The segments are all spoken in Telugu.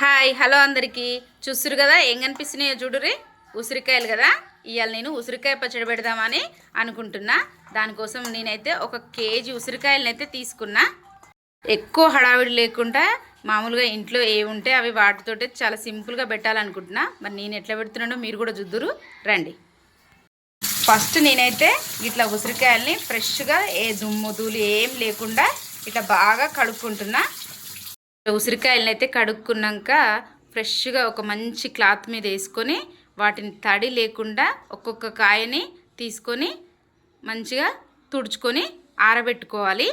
హాయ్ హలో అందరికీ. చూస్తురు కదా ఏం కనిపిస్తున్నాయో చూడురి ఉసిరికాయలు కదా. ఇవాళ నేను ఉసిరికాయ పచ్చడి పెడదామని అనుకుంటున్నా. దానికోసం నేనైతే ఒక కేజీ ఉసిరికాయలనైతే తీసుకున్నా. ఎక్కువ హడావిడి లేకుండా మామూలుగా ఇంట్లో ఏ ఉంటే అవి వాటితోటి చాలా సింపుల్గా పెట్టాలనుకుంటున్నా. మరి నేను ఎట్లా పెడుతున్నానో మీరు కూడా చూద్దురు. రండి. ఫస్ట్ నేనైతే ఇట్లా ఉసిరికాయల్ని ఫ్రెష్గా ఏ దుమ్ము ధూళి ఏం లేకుండా ఇట్లా బాగా కడుక్కుంటున్నా. ఉసిరికాయలను అయితే కడుక్కున్నాక ఫ్రెష్గా ఒక మంచి క్లాత్ మీద వేసుకొని వాటిని తడి లేకుండా ఒక్కొక్క కాయని తీసుకొని మంచిగా తుడుచుకొని ఆరబెట్టుకోవాలి.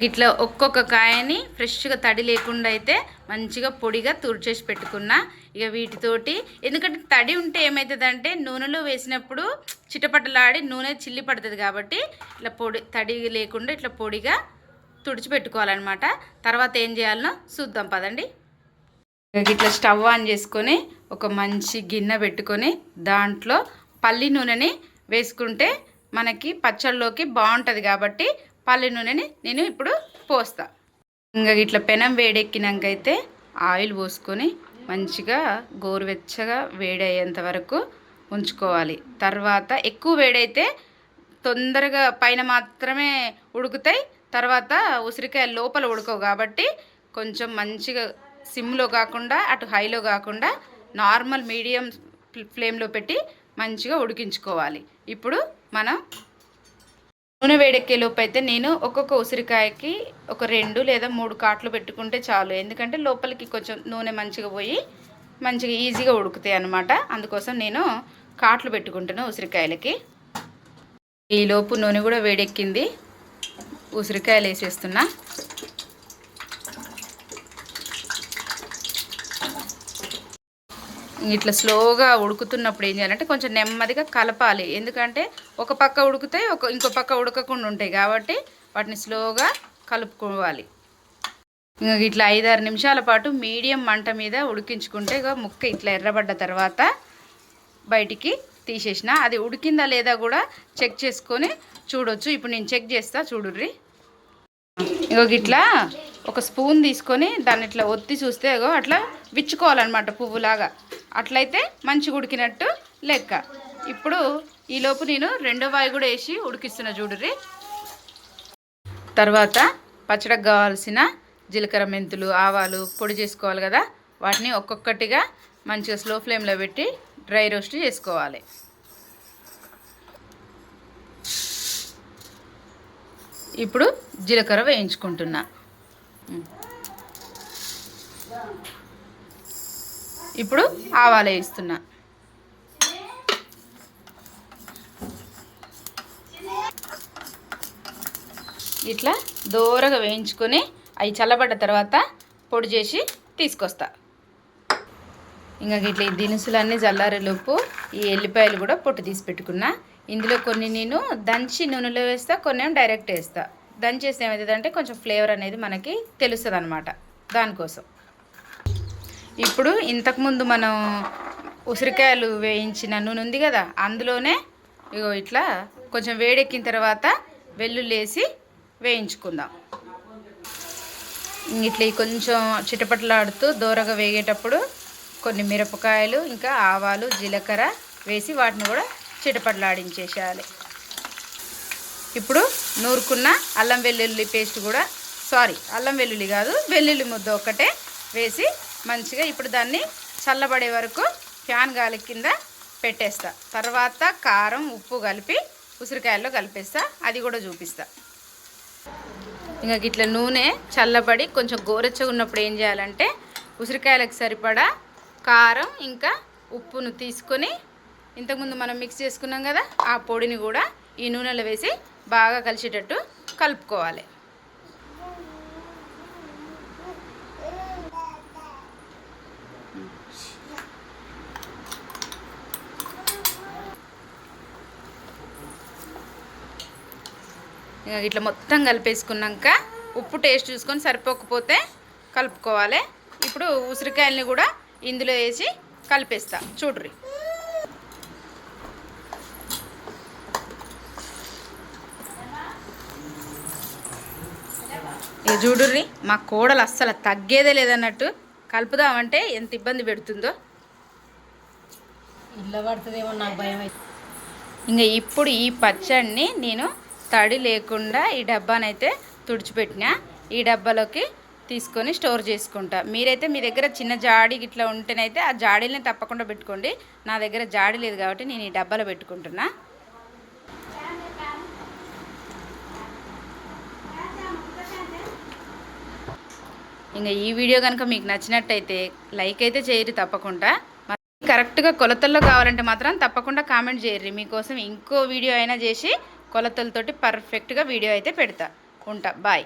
ఇట్లా ఒక్కొక్క కాయని ఫ్రెష్గా తడి లేకుండా అయితే మంచిగా పొడిగా తుడిచేసి పెట్టుకున్నా ఇక వీటితోటి. ఎందుకంటే తడి ఉంటే ఏమవుతుందంటే నూనెలో వేసినప్పుడు చిటపటలాడి నూనె చిల్లి పడుతుంది కాబట్టి ఇట్లా పొడి తడి లేకుండా ఇట్లా పొడిగా తుడిచిపెట్టుకోవాలన్నమాట. తర్వాత ఏం చేయాలనో చూద్దాం పదండి. ఇట్లా స్టవ్ ఆన్ చేసుకొని ఒక మంచి గిన్నె పెట్టుకొని దాంట్లో పల్లి నూనెని వేసుకుంటే మనకి పచ్చళ్ళలోకి బాగుంటుంది కాబట్టి పల్లి నూనెని నేను ఇప్పుడు పోస్తా. ఇంకా ఇట్లా పెనం వేడెక్కినాక అయితే ఆయిల్ పోసుకొని మంచిగా గోరువెచ్చగా వేడయ్యేంత వరకు ఉంచుకోవాలి. తర్వాత ఎక్కువ వేడైతే తొందరగా పైన మాత్రమే ఉడుకుతాయి తర్వాత ఉసిరికాయ లోపల ఉడకవు కాబట్టి కొంచెం మంచిగా సిమ్లో కాకుండా అటు హైలో కాకుండా నార్మల్ మీడియం ఫ్లేమ్లో పెట్టి మంచిగా ఉడికించుకోవాలి. ఇప్పుడు మనం నూనె వేడెక్కేలోపు అయితే నేను ఒక్కొక్క ఉసిరికాయకి ఒక రెండు లేదా మూడు కాట్లు పెట్టుకుంటే చాలు. ఎందుకంటే లోపలికి కొంచెం నూనె మంచిగా పోయి మంచిగా ఈజీగా ఉడుకుతాయి అన్నమాట. అందుకోసం నేను కాట్లు పెట్టుకుంటాను ఉసిరికాయలకి. ఈలోపు నూనె కూడా వేడెక్కింది. ఉసిరికాయలు వేసేస్తున్నా. ఇట్లా స్లోగా ఉడుకుతున్నప్పుడు ఏం చేయాలంటే కొంచెం నెమ్మదిగా కలపాలి. ఎందుకంటే ఒక పక్క ఉడికితే ఒక ఇంకో పక్క ఉడకకుండా ఉంటాయి కాబట్టి వాటిని స్లోగా కలుపుకోవాలి. ఇంకా ఇట్లా ఐదారు నిమిషాల పాటు మీడియం మంట మీద ఉడికించుకుంటే ఇక ముక్క ఇట్లా ఎర్రబడ్డ తర్వాత బయటికి తీసేసిన. అది ఉడికిందా లేదా కూడా చెక్ చేసుకొని చూడొచ్చు. ఇప్పుడు నేను చెక్ చేస్తా చూడుర్రి. ఇగో ఇట్లా ఒక స్పూన్ తీసుకొని దాన్ని ఇట్లా ఒత్తి చూస్తే ఇగో అట్లా విచ్చుకోవాలన్నమాట పువ్వులాగా. అట్లయితే మంచిగా ఉడికినట్టు లెక్క. ఇప్పుడు ఈలోపు నేను రెండో వాయి కూడా వేసి ఉడికిస్తున్న చూడుర్రి. తర్వాత పచ్చడికి కావాల్సిన జీలకర్ర మెంతులు ఆవాలు పొడి చేసుకోవాలి కదా. వాటిని ఒక్కొక్కటిగా మంచిగా స్లో ఫ్లేమ్లో పెట్టి డ్రై రోస్ట్ చేసుకోవాలి. ఇప్పుడు జీలకర్ర వేయించుకుంటున్నా. ఇప్పుడు ఆవాలు వేయిస్తున్నా. ఇట్లా దూరగా వేయించుకొని అవి చల్లబడ్డ తర్వాత పొడి చేసి తీసుకొస్తా. ఇంకా ఇట్లా ఈ దినుసులన్నీ చల్లారేలోపు ఈ ఎల్లిపాయలు కూడా పొట్టు తీసి పెట్టుకున్నా. ఇందులో కొన్ని నేను దంచి నూనెలో వేస్తా కొన్ని డైరెక్ట్ వేస్తా. దంచేస్తే ఏమవుతుందంటే కొంచెం ఫ్లేవర్ అనేది మనకి తెలుస్తుంది అనమాట దానికోసం. ఇప్పుడు ఇంతకుముందు మనం ఉసిరికాయలు వేయించిన నూనె ఉంది కదా అందులోనే ఇగో ఇట్లా కొంచెం వేడెక్కిన తర్వాత వెల్లుల్లి వేసి వేయించుకుందాం. ఇట్లా కొంచెం చిటపటలాడుతూ దూరగా వేగేటప్పుడు కొన్ని మిరపకాయలు ఇంకా ఆవాలు జీలకర్ర వేసి వాటిని కూడా చిటపడలాడించేసేయాలి ఇప్పుడు నూరుకున్న అల్లం వెల్లుల్లి పేస్ట్ కూడా సారీ అల్లం వెల్లుల్లి కాదు వెల్లుల్లి ముద్ద ఒక్కటే వేసి మంచిగా ఇప్పుడు దాన్ని చల్లబడే వరకు ఫ్యాన్ గాలి కింద పెట్టేస్తా. తర్వాత కారం ఉప్పు కలిపి ఉసిరికాయల్లో కలిపేస్తా. అది కూడా చూపిస్తా. ఇంకా ఇట్లా నూనె చల్లబడి కొంచెం గోరెచ్చగా ఉన్నప్పుడు ఏం చేయాలంటే ఉసిరికాయలకు సరిపడా కారం ఇంకా ఉప్పును తీసుకొని ఇంతకుముందు మనం మిక్స్ చేసుకున్నాం కదా ఆ పొడిని కూడా ఈ నూనెలో వేసి బాగా కలిసేటట్టు కలుపుకోవాలి. ఇట్లా మొత్తం కలిపేసుకున్నాక ఉప్పు టేస్ట్ చూసుకొని సరిపోకపోతే కలుపుకోవాలి. ఇప్పుడు ఉసిరికాయలని కూడా ఇందులో వేసి కలిపేస్తా. చూడ్రి. ఇక చూడుర్రి మా కోడలు అస్సలు తగ్గేదే లేదన్నట్టు కలుపుదామంటే ఎంత ఇబ్బంది పెడుతుందో. ఇళ్ళ పడుతుందేమో నాకు భయం అయితే. ఇంకా ఇప్పుడు ఈ పచ్చడిని నేను తడి లేకుండా ఈ డబ్బానైతే తుడిచిపెట్టిన ఈ డబ్బాలోకి తీసుకొని స్టోర్ చేసుకుంటా. మీరైతే మీ దగ్గర చిన్న జాడి ఇట్లా ఉంటేనైతే ఆ జాడీలని తప్పకుండా పెట్టుకోండి. నా దగ్గర జాడి లేదు కాబట్టి నేను ఈ డబ్బాలో పెట్టుకుంటున్నా. ఇంకా ఈ వీడియో కనుక మీకు నచ్చినట్టయితే లైక్ అయితే చేయరు తప్పకుండా. కరెక్ట్గా కొలతల్లో కావాలంటే మాత్రం తప్పకుండా కామెంట్ చేయర్రి. మీకోసం ఇంకో వీడియో అయినా చేసి కొలతలతోటి పర్ఫెక్ట్గా వీడియో అయితే పెడతా. ఉంటా. బాయ్.